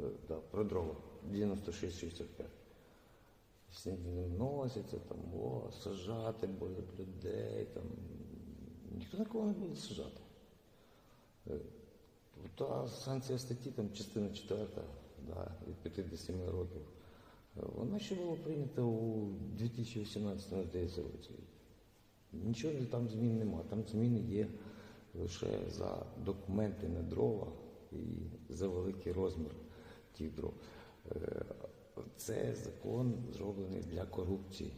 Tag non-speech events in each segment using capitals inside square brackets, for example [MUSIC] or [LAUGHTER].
Е, Да, про дрова. 96-65. Сніги не вносяться, там, о, сажати будуть людей, там. Ніхто нікого не буде сажати. Е, Та санкція статті, там, частина 4, да, від 5 до 7 років, е, вона ще була прийнята у 2018 здається, році. Нічого там змін нема. Там зміни є лише за документи на дрова і за великий розмір тих дров. Е, Це закон зроблений для корупції,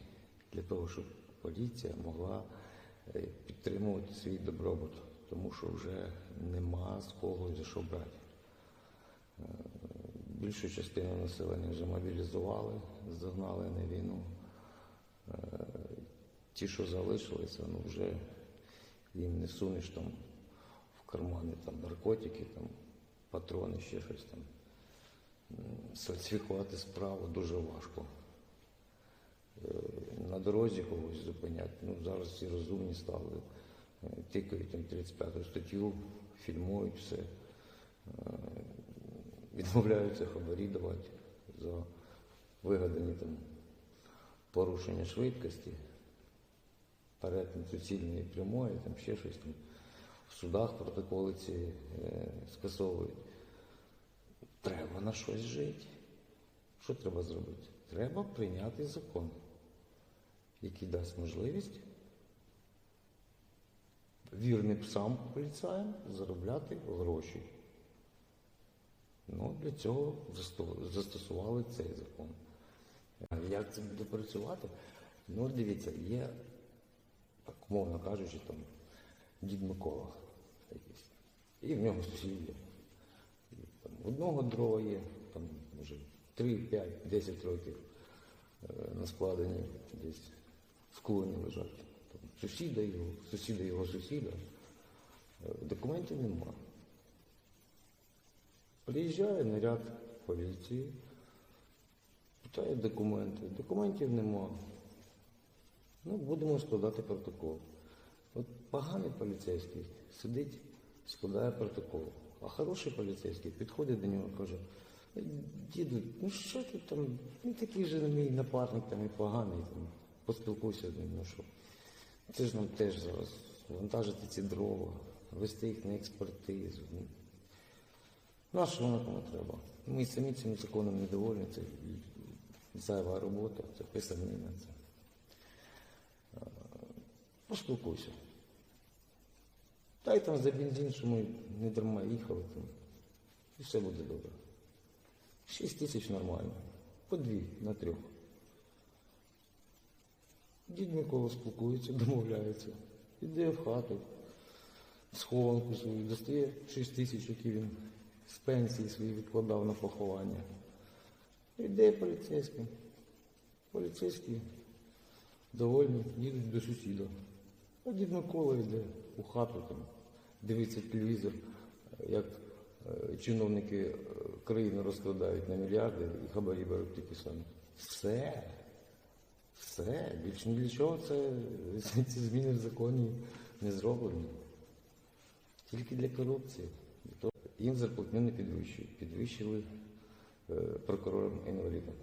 для того, щоб поліція могла е, підтримувати свій добробут, тому що вже нема з кого за що брати. Е, Більшу частину населення вже мобілізували, загнали на війну. Ті, що залишилися, ну вже їм не сунеш там в кармани там наркотики, там патрони, ще щось там. Сфальсифікувати справу дуже важко. Е, На дорозі когось зупиняти. Ну, зараз всі розумні стали, е, тикають там 35 статтю, фільмують все, Е, відмовляються хабарі давати за вигадані там порушення швидкості перетин суцільної прямої, там ще щось там. В судах протоколи ці скасовують. Треба на щось жити. Що треба зробити? Треба прийняти закон, який дасть можливість вірним псам поліцаям заробляти гроші. Ну, для цього застосували цей закон. Як це буде працювати? Ну, дивіться, є так мовно кажучи, там дід Микола. І в нього сусіди. Одного дрова є, там може 3, 5, 10 років е, на складенні десь в клоні лежать. Сусіда його, сусіда його сусіда. Е, Документів нема. Приїжджає наряд поліції, питає документи. Документів нема. Ну, будемо складати протокол. От поганий поліцейський сидить, складає протокол. А хороший поліцейський підходить до нього і каже, «Е, діду, ну що ти там, ну такий же мій напарник там і поганий, там, поспілкуйся з ним, ну що. Це ж нам теж зараз вантажити ці дрова, вести їх на експертизу. Ну, а воно кому треба? Ми самі цим законом недовольні, це зайва робота, це писанина. Це. Е, Поспілкуйся. Дай там за бензин, що ми не дарма їхали, там, і все буде добре. Шість тисяч нормально. По дві на трьох. Дід Микола спілкується, [LAUGHS] домовляється, іде в хату, схованку свою, достає 6 тисяч, які він з пенсії свої відкладав на поховання. Іде поліцейський. Поліцейський довольні, їдуть до сусіда. А дід Микола йде у хату, там, дивиться телевізор, як е, чиновники е, країни розкрадають на мільярди і хабарі беруть такі самі. Все. Все. Більше ні для чого це, [LAUGHS] ці зміни в законі не зроблені. Тільки для корупції. Їм зарплатню не підвищують. Підвищили е, прокурорам інвалідам.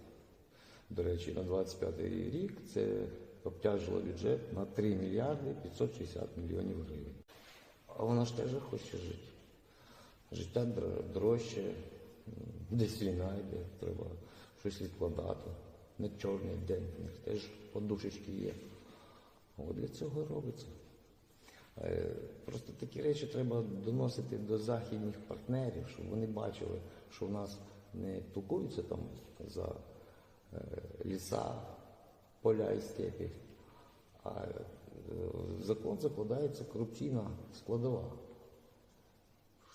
До речі, на 25 рік це обтяжило бюджет на 3 мільярди 560 мільйонів гривень. А вона ж теж хоче жити. Життя дорожче, десь війна йде, треба щось відкладати. На чорний день в них теж подушечки є. От для цього робиться. Е, Просто такі речі треба доносити до західних партнерів, щоб вони бачили, що в нас не толкуються там за е, ліса, поля і степі, а е, в закон закладається корупційна складова,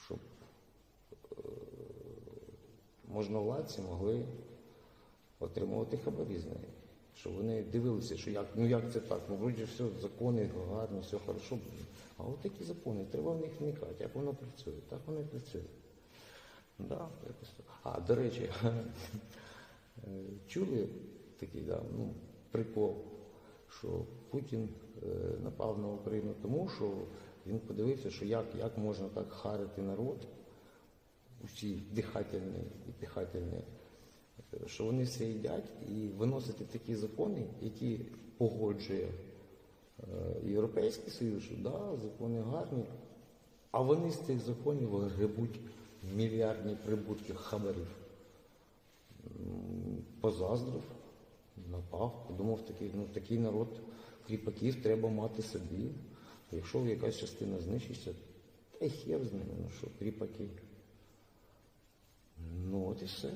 щоб е, можновладці могли отримувати хабарі з неї. Щоб вони дивилися, що як, ну як це так, ну вроді все, закони гарні, все хорошо. А от такі закони, треба в них вникати, як воно працює, так воно і працює. Да, якось. А, до речі, [LAUGHS] е, чули такий да, ну, прикол, що Путін е, напав на Україну тому, що він подивився, що як, як можна так харити народ усі дихательні і піхательні, що вони все їдять і виносити такі закони, які погоджує е, Європейський Союз, що да, закони гарні, а вони з цих законів гребуть мільярдні прибутки хабарів. Позаздрив, напав, подумав такий, ну такий народ кріпаків треба мати собі. Якщо якась частина знищиться, та й хер з ними, ну що, кріпаки. Ну от і все.